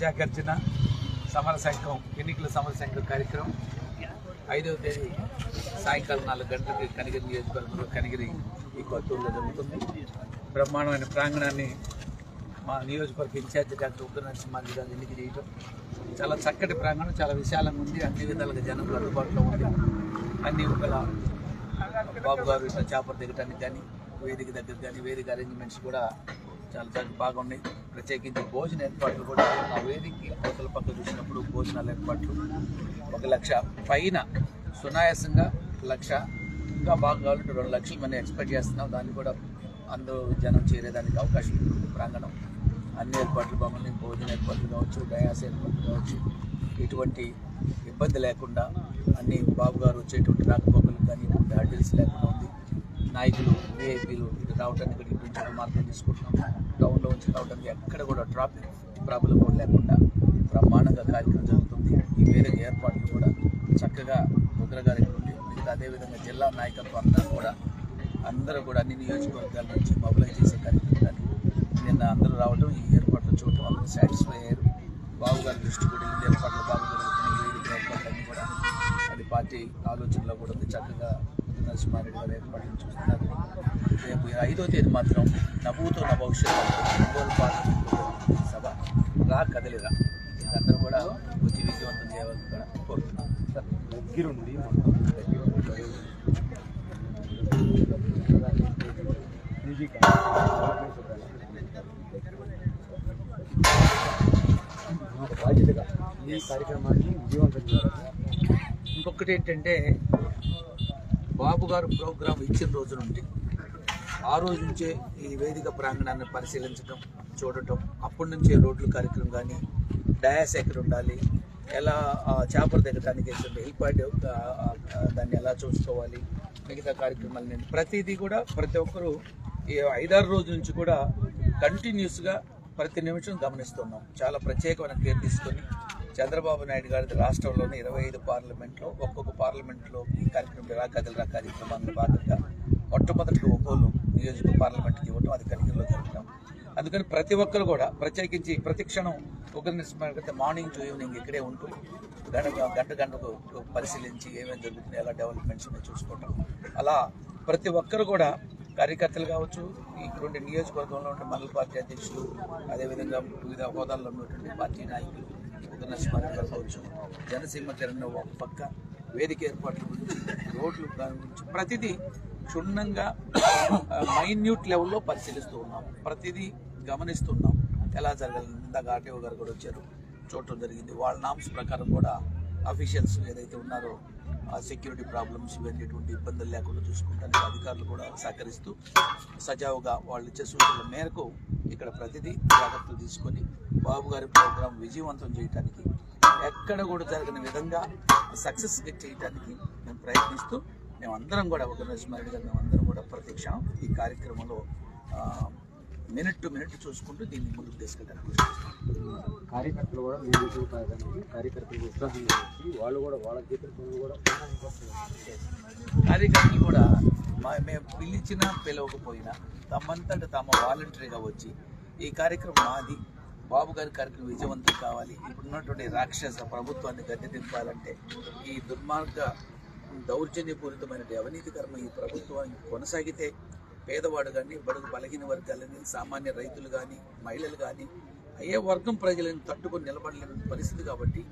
ప్రజాగర్జన సమర సంఘం ఎన్నికల సమర సంఘం కార్యక్రమం. ఐదవ తేదీ సాయంకాలం నాలుగు గంటలకి కనిగిరి నియోజకవర్గంలో కనిగిరి ఈ కొత్తూరులో జరుగుతుంది. బ్రహ్మాండమైన ప్రాంగణాన్ని మా నియోజకవర్గ ఇన్ఛార్జి డాక్టర్ ఉగ్ర నరసింహాజీ గారు ఎన్నిక చేయడం చాలా చక్కటి ప్రాంగణం చాలా విశాలంగా ఉంది. అన్ని విధాలుగా జనములు అందుబాటులో ఉంది. అన్ని ఒకల బాబు గారు ఇట్లా చేపలు దిగటానికి కానీ వేదిక దగ్గర కానీ వేదిక అరేంజ్మెంట్స్ కూడా చాలా చాలా బాగున్నాయి. ప్రత్యేకించి భోజన ఏర్పాట్లు కూడా ఆ వేదికకి అవతల పక్క చూసినప్పుడు భోజనాల ఏర్పాట్లు ఒక లక్ష పైన సునాయాసంగా లక్ష ఇంకా బాగా కావాలంటే రెండు లక్షలు మనం ఎక్స్పెక్ట్ చేస్తున్నాం. దాన్ని కూడా అందరూ జనం చేరేదానికి అవకాశం ఉంటుంది ప్రాంగణం. అన్ని ఏర్పాట్లు బాగున్నాయి భోజన ఏర్పాట్లు కావచ్చు డయాస ఏర్పాట్లు కావచ్చు. ఎటువంటి ఇబ్బంది లేకుండా అన్ని బాబు గారు వచ్చేటువంటి రాకపోకలు కానీ ఎటువంటి లేకుండా ఉంది. నాయకులు విఐపీలు ఇటు రావటానికి ఇంటర్నల్ ఇటు మార్గం తీసుకుంటున్నాం. టౌన్లో ఉంచి రావడానికి ఎక్కడ కూడా ట్రాఫిక్ ప్రాబ్లం కూడా లేకుండా బ్రహ్మాండంగా కార్యక్రమం జరుగుతుంది. ఈ వేరే ఏర్పాట్లు కూడా చక్కగా ఉగ్రగారి నుండి మిగతా అదేవిధంగా జిల్లా నాయకత్వం అందరూ కూడా అందరూ కూడా అన్ని నియోజకవర్గాల నుంచి మొబిలైజ్ చేసే కార్యక్రమాన్ని నిన్న అందరూ రావడం ఈ ఏర్పాట్లు చూడటం అందరూ సాటిస్ఫై అయ్యారు. బాబు గారి దృష్టి కూడా ఈ ఏర్పాట్లు బాగా జరుగుతున్నాయి వేదిక ఏర్పాట్లన్నీ కూడా అది పార్టీ ఆలోచనలో కూడా ఉంది. చక్కగా నరసింహారెడ్డి గారు ఏర్పాట్లు చూస్తున్నారు. రేపు ఐదో తేదీ మాత్రం నవ్వుతున్న భవిష్యత్తు ఒంగోలు సభ రా కదలిరా. అందరూ కూడా వచ్చి విజయవంతం చేయాలని కూడా కోరుతున్నాను. దగ్గరుండి బాధ్యతగా ఈ కార్యక్రమాన్ని విజయవంతం చేయాలి ఇంకొకటి ఏంటంటే బాబు గారు ప్రోగ్రాం ఇచ్చిన రోజు నుండి ఆ రోజు నుంచే ఈ వేదిక ప్రాంగణాన్ని పరిశీలించడం చూడటం అప్పటి నుంచే రోడ్ల కార్యక్రమం కానీ డయాస్ ఎక్కడ ఉండాలి ఎలా చేపలు చేపలు దిగడానికి హెల్పాడ్ దాన్ని ఎలా చూసుకోవాలి మిగతా కార్యక్రమాలు నేను ప్రతిదీ కూడా ప్రతి ఒక్కరూ ఈ ఐదారు రోజుల నుంచి కూడా కంటిన్యూస్గా ప్రతి నిమిషం గమనిస్తున్నాం. చాలా ప్రత్యేకమైన కేర్ తీసుకొని చంద్రబాబు నాయుడు గారి రాష్ట్రంలోని ఇరవై ఐదు పార్లమెంట్లో ఒక్కొక్క పార్లమెంట్లో ఈ కార్యక్రమం రా కదలరా కార్యక్రమాన్ని భాగంగా మొట్టమొదటి ఒంగోలు నియోజక పార్లమెంట్కి ఇవ్వడం అది కలిగిలో జరగడం అందుకని ప్రతి ఒక్కరు కూడా ప్రత్యేకించి ప్రతి క్షణం ఒకరిని మార్నింగ్ టు ఈవినింగ్ ఇక్కడే ఉంటూ గంట గంట గంటకు పరిశీలించి ఏమేమి జరుగుతున్నాయి ఎలా డెవలప్మెంట్స్ ఉన్నాయి చూసుకోవటం అలా ప్రతి ఒక్కరు కూడా కార్యకర్తలు కావచ్చు ఇటువంటి నియోజకవర్గంలో ఉండే మండల పార్టీ అధ్యక్షులు అదేవిధంగా వివిధ హోదాల్లో ఉన్నటువంటి పార్టీ నాయకులు కావచ్చు. జనసీమ జరిగిన ఒక పక్క వేదిక ఏర్పాట్ల గురించి రోడ్లు దాని గురించి ప్రతిదీ క్షుణ్ణంగా మైన్యూట్ లెవెల్లో పరిశీలిస్తూ ఉన్నాం. ప్రతిదీ గమనిస్తున్నాం. ఎలా జరగాలి ఇందాక ఆర్టీఓ గారు కూడా వచ్చారు. చూడటం జరిగింది. వాళ్ళ నామ్స్ ప్రకారం కూడా అఫీషియల్స్ ఏదైతే ఉన్నారో సెక్యూరిటీ ప్రాబ్లమ్స్ ఇవన్నీ ఇబ్బందులు లేకుండా చూసుకుంటానికి అధికారులు కూడా సహకరిస్తూ సజావుగా వాళ్ళు ఇచ్చే సూచనల మేరకు ఇక్కడ ప్రతిదీ జాగ్రత్తలు తీసుకొని బాబు గారి ప్రోగ్రాం విజయవంతం చేయడానికి ఎక్కడ కూడా జరగని విధంగా సక్సెస్ చేయడానికి మేము ప్రయత్నిస్తూ మేమందరం కూడా ఒక నరసింహారెడ్డి గారు మేమందరం కూడా ప్రతి క్షణం ఈ కార్యక్రమంలో మినిట్ టు మినిట్ చూసుకుంటూ దీన్ని ముందుకు తీసుకెళ్ళడానికి కార్యకర్తలు కూడా మేము చూపాయడానికి కార్యకర్తలు ఉత్సాహంగా వచ్చి వాళ్ళు కూడా వాళ్ళ జీవితంలో కూడా కార్యకర్తలు కూడా మా మేము పిలిచినా పిలవకపోయినా తమంతట తమ వాలంటరీగా వచ్చి ఈ కార్యక్రమం మాది బాబు గారి కార్యక్రమం విజయవంతం కావాలి. ఇప్పుడున్నటువంటి రాక్షస ప్రభుత్వాన్ని గద్దె దింపాలంటే ఈ దుర్మార్గ దౌర్జన్యపూరితమైన అవినీతికరమ ఈ ప్రభుత్వం కొనసాగితే పేదవాడు కానీ బడుగు బలహీన వర్గాలని సామాన్య రైతులు కానీ మహిళలు కానీ ఏ వర్గం ప్రజలను తట్టుకొని నిలబడలేని పరిస్థితి కాబట్టి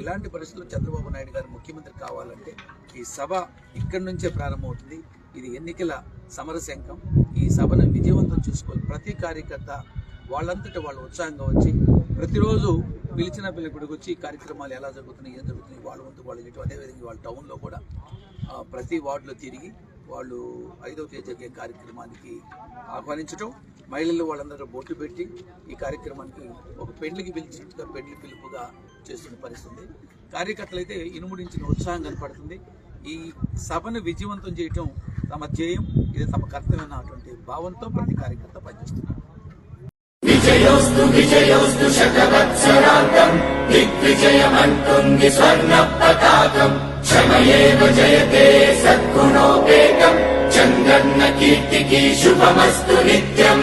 ఇలాంటి పరిస్థితుల్లో చంద్రబాబు నాయుడు గారు ముఖ్యమంత్రి కావాలంటే ఈ సభ ఇక్కడి నుంచే ప్రారంభమవుతుంది. ఇది ఎన్నికల సమరశంఖం. ఈ సభను విజయవంతం చూసుకోవాలి ప్రతి కార్యకర్త వాళ్ళంతటా వాళ్ళు ఉత్సాహంగా వచ్చి ప్రతిరోజు పిలిచిన పిల్లకుడికి వచ్చి కార్యక్రమాలు ఎలా జరుగుతున్నాయి ఏం జరుగుతున్నాయి వాళ్ళ వంతు వాళ్ళు చేయటం అదేవిధంగా వాళ్ళ టౌన్లో కూడా ప్రతి వార్డులో తిరిగి వాళ్ళు ఐదవ తేదీ జరిగే కార్యక్రమానికి ఆహ్వానించడం మహిళలు వాళ్ళందరూ బొట్టు పెట్టి ఈ కార్యక్రమానికి ఒక పెండ్లికి పిలిచినట్టుగా పెండ్లి పిలుపుగా చేస్తున్న పరిస్థితి కార్యకర్తలు అయితే ఇనుముడించిన ఉత్సాహం కనపడుతుంది. ఈ సభను విజయవంతం చేయటం తమ ధ్యేయం ఇది తమ కర్తవ్యం అన్నటువంటి భావంతో ప్రతి కార్యకర్త పనిచేస్తున్నారు. విజయోస్తు విజయోస్తు శతవత్సరాంతం దిగ్విజయమంటుంది స్వర్ణ పతాకం క్షమయేవ జయతే సద్గుణోపేతం. చంద్రన్న కీర్తికి శుభమస్తు నిత్యం.